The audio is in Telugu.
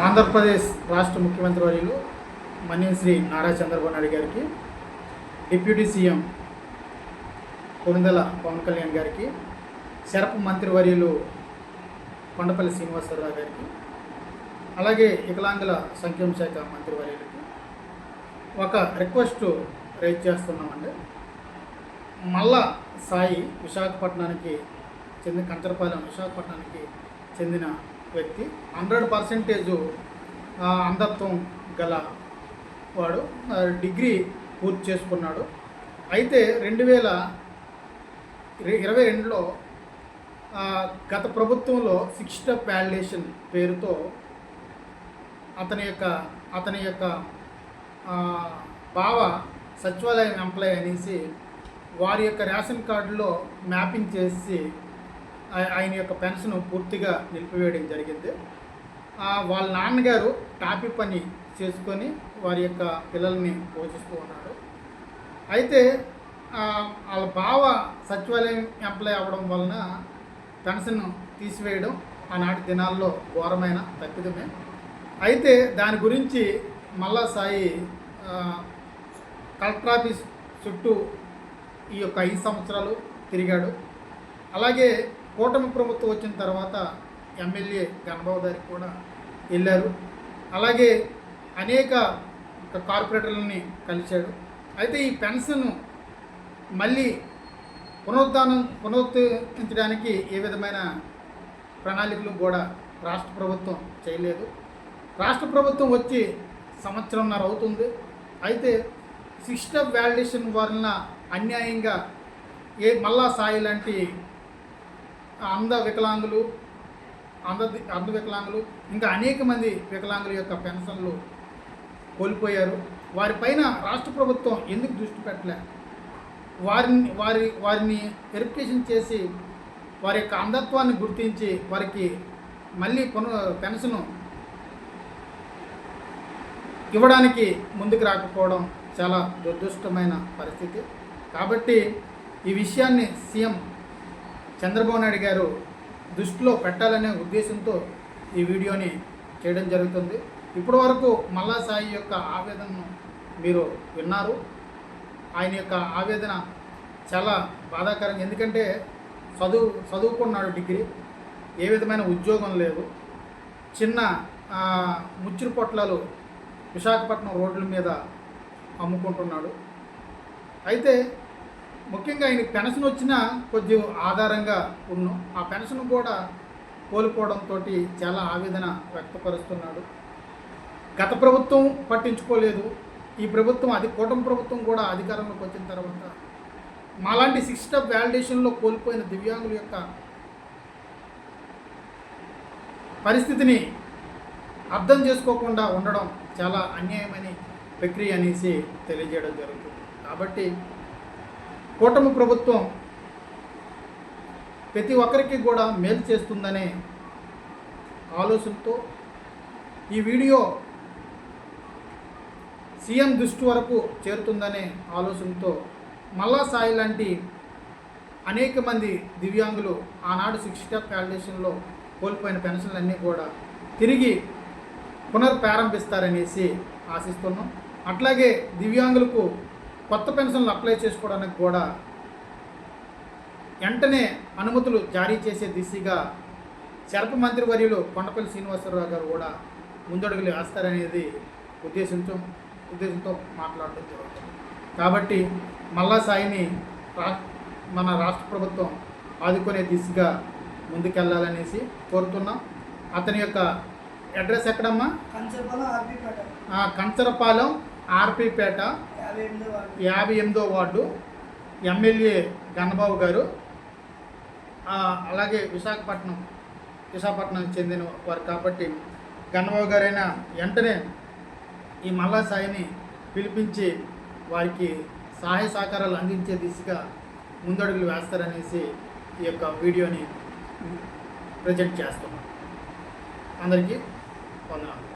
ఆంధ్రప్రదేశ్ రాష్ట్ర ముఖ్యమంత్రి వర్యులు మన్యం శ్రీ నారా చంద్రబాబు నాయుడు గారికి డిప్యూటీ సీఎం కొనుదల పవన్ కళ్యాణ్ గారికి శరపు మంత్రివర్యులు కొండపల్లి శ్రీనివాసరావు గారికి అలాగే వికలాంగుల సంక్షేమ శాఖ మంత్రివర్యులకి ఒక రిక్వెస్ట్ రైజ్ చేస్తున్నామండి. మళ్ళా సాయి విశాఖపట్నానికి చెందిన కంచరపాలెం విశాఖపట్నానికి చెందిన వ్యక్తి. హండ్రెడ్ పర్సెంటేజు అంధత్వం గల వాడు డిగ్రీ పూర్తి చేసుకున్నాడు. అయితే రెండు వేల ఇరవై రెండులో గత ప్రభుత్వంలో సిక్స్ట స్టెప్ వ్యాలిడేషన్ పేరుతో అతని యొక్క అతని యొక్క బావ సచివాలయం ఎంప్లాయ్ అనేసి వారి యొక్క రేషన్ కార్డులో మ్యాపింగ్ చేసి ఆయన యొక్క పెన్షన్ పూర్తిగా నిలిపివేయడం జరిగింది. వాళ్ళ నాన్నగారు టాపీ పని చేసుకొని వారి యొక్క పిల్లల్ని పోషిస్తూ ఉన్నారు. అయితే వాళ్ళ బావ సచివాలయం ఎంప్లాయ్ అవ్వడం వలన పెన్షన్ తీసివేయడం ఆనాటి దినాల్లో ఘోరమైన తప్పిదమే. అయితే దాని గురించి మల్లా సాయి కలెక్టర్ ఆఫీస్ చుట్టూ ఈ యొక్క ఐదు సంవత్సరాలు తిరిగాడు. అలాగే కూటమి ప్రభుత్వం వచ్చిన తర్వాత ఎమ్మెల్యే గణబాబు గారికి కూడా వెళ్ళారు. అలాగే అనేక కార్పొరేటర్లని కలిశాడు. అయితే ఈ పెన్షన్ మళ్ళీ పునరుద్ధానం పునరుద్ధరించడానికి ఏ విధమైన ప్రణాళికలు కూడా రాష్ట్ర ప్రభుత్వం చేయలేదు. రాష్ట్ర ప్రభుత్వం వచ్చి సంవత్సరంన్నర అవుతుంది. అయితే సిస్టమ్ వ్యాలిడేషన్ వలన అన్యాయంగా ఏ మల్లా సాయి లాంటి అంధ వికలాంగులు అంధ అంధ వికలాంగులు ఇంకా అనేక మంది వికలాంగుల యొక్క పెన్షన్లు కోల్పోయారు. వారిపైన రాష్ట్ర ప్రభుత్వం ఎందుకు దృష్టి పెట్టలే? వారిని వారి వారిని వెరిఫికేషన్ చేసి వారి యొక్క అంధత్వాన్ని గుర్తించి వారికి మళ్ళీ కొను పెన్షన్ ఇవ్వడానికి ముందుకు రాకపోవడం చాలా దురదృష్టమైన పరిస్థితి. కాబట్టి ఈ విషయాన్ని సీఎం చంద్రబాబు నాయుడు గారు దృష్టిలో పెట్టాలనే ఉద్దేశంతో ఈ వీడియోని చేయడం జరుగుతుంది. ఇప్పటి వరకు మల్లా సాయి యొక్క ఆవేదనను మీరు విన్నారు. ఆయన యొక్క ఆవేదన చాలా బాధాకరం. ఎందుకంటే చదువు చదువుకున్నాడు డిగ్రీ. ఏ విధమైన ఉద్యోగం లేదు. చిన్న ముచ్చురు పొట్లాలు విశాఖపట్నం రోడ్ల మీద అమ్ముకుంటున్నాడు. అయితే ముఖ్యంగా ఆయన పెన్షన్ వచ్చినా కొద్దిగా ఆధారంగా ఉన్నాం. ఆ పెన్షన్ కూడా కోల్పోవడంతో చాలా ఆవేదన వ్యక్తపరుస్తున్నాడు. గత ప్రభుత్వం పట్టించుకోలేదు. ఈ ప్రభుత్వం అది కూటమి ప్రభుత్వం కూడా అధికారంలోకి వచ్చిన తర్వాత మాలాంటి సిక్స్ స్టెప్ వ్యాలిడేషన్లో కోల్పోయిన దివ్యాంగుల యొక్క పరిస్థితిని అర్థం చేసుకోకుండా ఉండడం చాలా అన్యాయమని ప్రక్రియ అనేసి తెలియజేయడం జరుగుతుంది. కాబట్టి కూటమి ప్రభుత్వం ప్రతి ఒక్కరికి కూడా మేలు చేస్తుందనే ఆలోచనతో ఈ వీడియో సీఎం దృష్టి వరకు చేరుతుందనే ఆలోచనతో మల్లా సాయి లాంటి అనేక మంది దివ్యాంగులు ఆనాడు సిక్స్ ఫౌండేషన్లో కోల్పోయిన పెన్షన్లన్నీ కూడా తిరిగి పునర్ప్రారంభిస్తారనేసి ఆశిస్తున్నాం. అట్లాగే దివ్యాంగులకు కొత్త పెన్షన్లు అప్లై చేసుకోవడానికి కూడా వెంటనే అనుమతులు జారీ చేసే దిశగా శరప మంత్రివర్యులు కొండపల్లి శ్రీనివాసరావు గారు కూడా ముందడుగులు వేస్తారనేది ఉద్దేశంతో ఉద్దేశంతో మాట్లాడడం జరుగుతుంది. కాబట్టి మల్లా సాయిని రా మన రాష్ట్ర ప్రభుత్వం ఆదుకునే దిశగా ముందుకెళ్ళాలనేసి కోరుతున్నాం. అతని యొక్క అడ్రస్ ఎక్కడమ్మా? కంచరపాలెం ఆర్పీపేట. కంచరపాలెం ఆర్పీపేట. యాభై ఎనిమిదో వార్డు ఎమ్మెల్యే గన్నబాబు గారు అలాగే విశాఖపట్నం విశాఖపట్నానికి చెందిన వారు కాబట్టి గన్నబాబు గారైనా వెంటనే ఈ మల్లా సాయిని పిలిపించి వారికి సహాయ సహకారాలు అందించే దిశగా ముందడుగులు వేస్తారనేసి ఈ యొక్క వీడియోని ప్రజెంట్ చేస్తున్నాం. అందరికీ వందనాలు.